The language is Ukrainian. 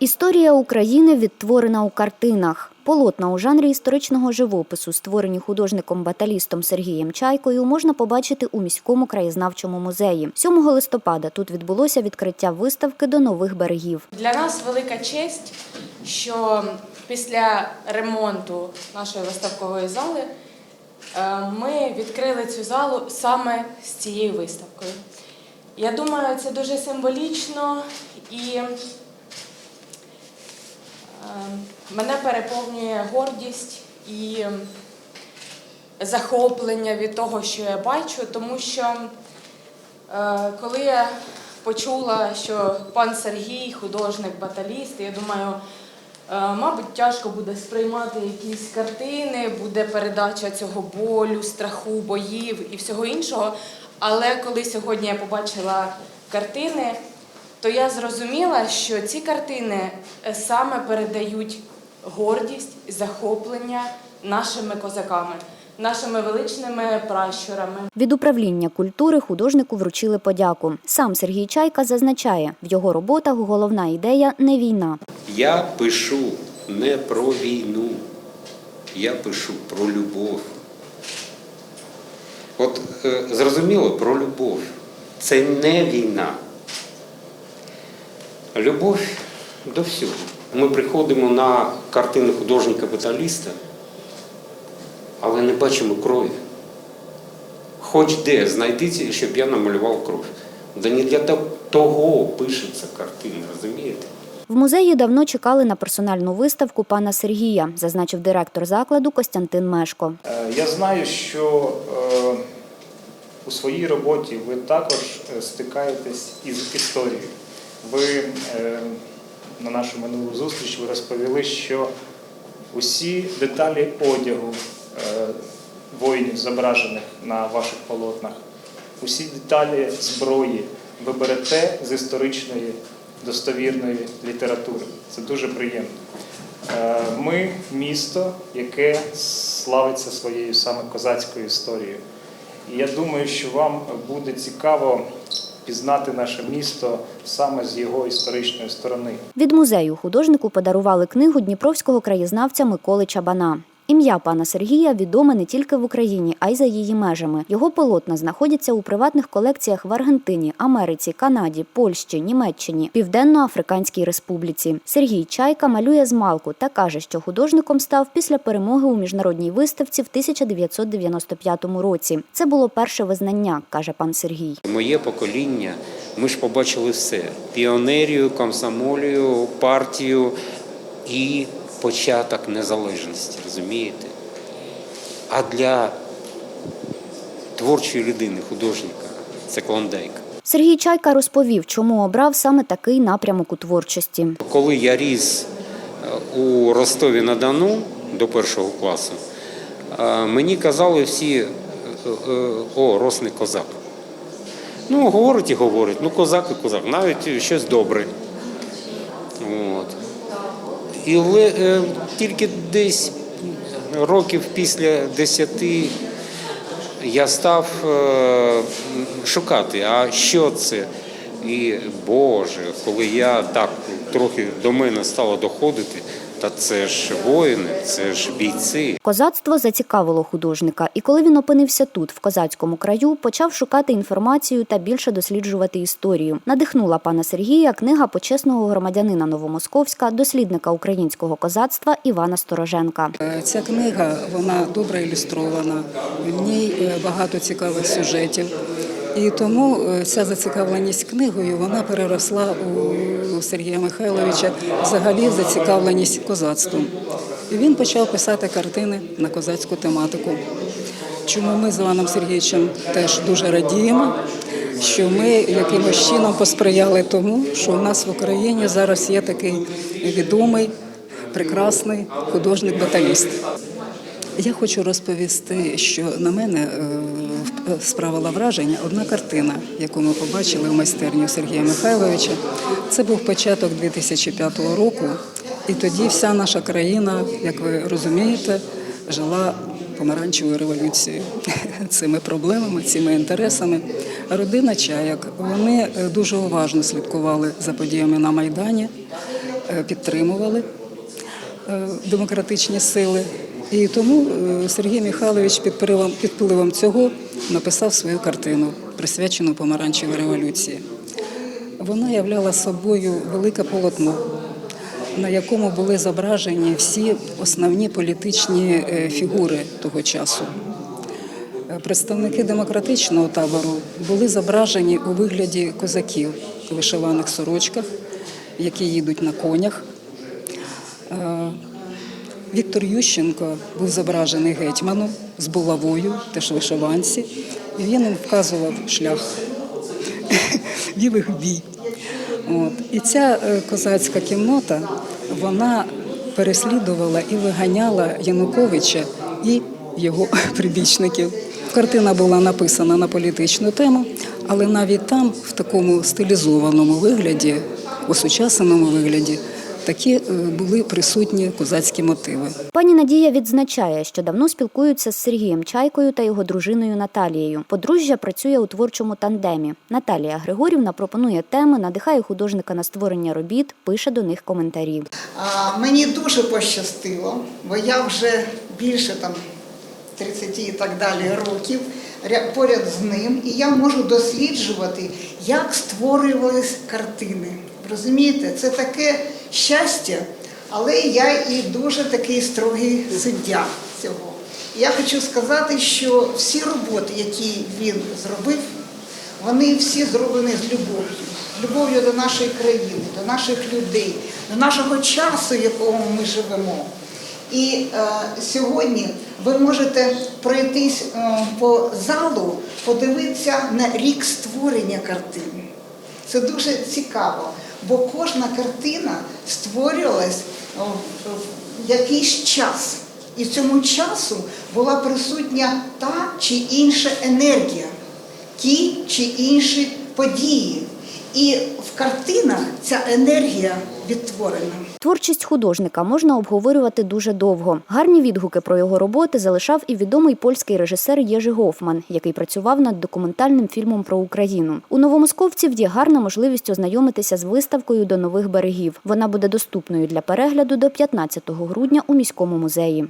Історія України відтворена у картинах. Полотна у жанрі історичного живопису, створені художником-баталістом Сергієм Чайкою, можна побачити у міському краєзнавчому музеї. 7 листопада тут відбулося відкриття виставки до нових берегів. Для нас велика честь, що після ремонту нашої виставкової зали е, ми відкрили цю залу саме з цією виставкою. Я думаю, це дуже символічно і мене переповнює гордість і захоплення від того, що я бачу, тому що Е, Коли я почула, що пан Сергій, художник, баталіст, я думаю, е, мабуть, тяжко буде сприймати якісь картини, буде передача цього болю, страху, боїв і всього іншого. Але коли сьогодні я побачила картини, то я зрозуміла, що ці картини е, саме передають гордість, захоплення нашими козаками, нашими величними пращурами. Від управління культури художнику вручили подяку. Сам Сергій Чайка зазначає, в його роботах головна ідея не війна. Я пишу не про війну, я пишу про любов. От е, зрозуміло про любов. Це не війна. Любов до всього. Ми приходимо на картини художника-баталіста, але не бачимо крові. Хоч де знайдіть, щоб я намалював кров. Да не для того пишеться картина, розумієте? В музеї давно чекали на персональну виставку пана Сергія, зазначив директор закладу Костянтин Мешко. Е, Я знаю, що е, у своїй роботі ви також е, стикаєтесь із історією. Ви е, на нашу минулу зустріч ви розповіли, що усі деталі одягу е, воїнів, зображених на ваших полотнах, усі деталі зброї ви берете з історичної достовірної літератури. Це дуже приємно. Е, Ми місто, яке славиться своєю саме козацькою історією. І я думаю, що вам буде цікаво пізнати наше місто саме з його історичної сторони. Від музею художнику подарували книгу дніпровського краєзнавця Миколи Чабана. Ім'я пана Сергія відоме не тільки в Україні, а й за її межами. Його полотна знаходяться у приватних колекціях в Аргентині, Америці, Канаді, Польщі, Німеччині, Південно-Африканській Республіці. Сергій Чайка малює з малку та каже, що художником став після перемоги у міжнародній виставці в 1995 році. Це було перше визнання, каже пан Сергій. Моє покоління, ми ж побачили все: піонерію, комсомолію, партію і початок незалежності, розумієте? А для творчої людини, художника, це клондайк. Сергій Чайка розповів, чому обрав саме такий напрямок у творчості. Коли я ріс е, у Ростові на Дону до першого класу, е, мені казали всі, е, о, росний козак. Ну, говорить і говорить, ну козак і козак, навіть щось добре. От. І ле- е, тільки десь років після десяти я став е, шукати, а що це? І Боже, коли я так трохи до мене стало доходити, та це ж воїни, це ж бійці. Козацтво зацікавило художника, і коли він опинився тут, в козацькому краю, почав шукати інформацію та більше досліджувати історію. Надихнула пана Сергія книга почесного громадянина Новомосковська, дослідника українського козацтва Івана Стороженка. Е, Ця книга вона добре ілюстрована, в ній е, багато цікавих сюжетів. І тому е, ця зацікавленість книгою вона переросла у Сергія Михайловича взагалі зацікавленість козацтвом. Він почав писати картини на козацьку тематику. Чому ми з Іваном Сергійовичем теж дуже радіємо, що ми якимось чином посприяли тому, що у нас в Україні зараз є такий відомий, прекрасний художник-баталіст. Я хочу розповісти, що на мене е, справила враження одна картина, яку ми побачили в майстерні Сергія Михайловича. Це був початок 2005 року, і тоді вся наша країна, як ви розумієте, жила помаранчевою революцією, цими проблемами, цими інтересами. Родина чаяк вони е, дуже уважно слідкували за подіями на майдані. е, підтримували е, демократичні сили. І тому е, Сергій Михайлович під впливом цього написав свою картину, присвячену помаранчевій революції. Вона являла собою велике полотно, на якому були зображені всі основні політичні е, фігури того часу. Е, Представники демократичного табору були зображені у вигляді козаків у вишиваних сорочках, які їдуть на конях. Віктор Ющенко був зображений гетьманом з булавою, теж вишиванці, і він вказував шлях, їх бій. От. І ця е, козацька кімната вона переслідувала і виганяла Януковича і його прибічників. Картина була написана на політичну тему, але навіть там, в такому стилізованому вигляді, осучасненому вигляді, такі е, були присутні козацькі мотиви. Пані Надія відзначає, що давно спілкуються з Сергієм Чайкою та його дружиною Наталією. Подружжя працює у творчому тандемі. Наталія Григорівна пропонує теми, надихає художника на створення робіт, пише до них коментарі. А, мені дуже пощастило, бо я вже більше там 30 і так далі років ря- поряд з ним, і я можу досліджувати, як створювались картини. Розумієте, це таке щастя, але я і дуже такий строгий суддя цього. Я хочу сказати, що всі роботи, які він зробив, вони всі зроблені з любов'ю, любов'ю до нашої країни, до наших людей, до нашого часу, в якому ми живемо. І е, сьогодні ви можете пройтись е, по залу, подивитися на рік створення картини. Це дуже цікаво, бо кожна картина створювалась в якийсь час. І в цьому часу була присутня та чи інша енергія, ті чи інші події. І в картинах ця енергія відтворена. Творчість художника можна обговорювати дуже довго. Гарні відгуки про його роботи залишав і відомий польський режисер Єжи Гофман, який працював над документальним фільмом про Україну. У новомосковців є гарна можливість ознайомитися з виставкою до нових берегів. Вона буде доступною для перегляду до 15 грудня у міському музеї.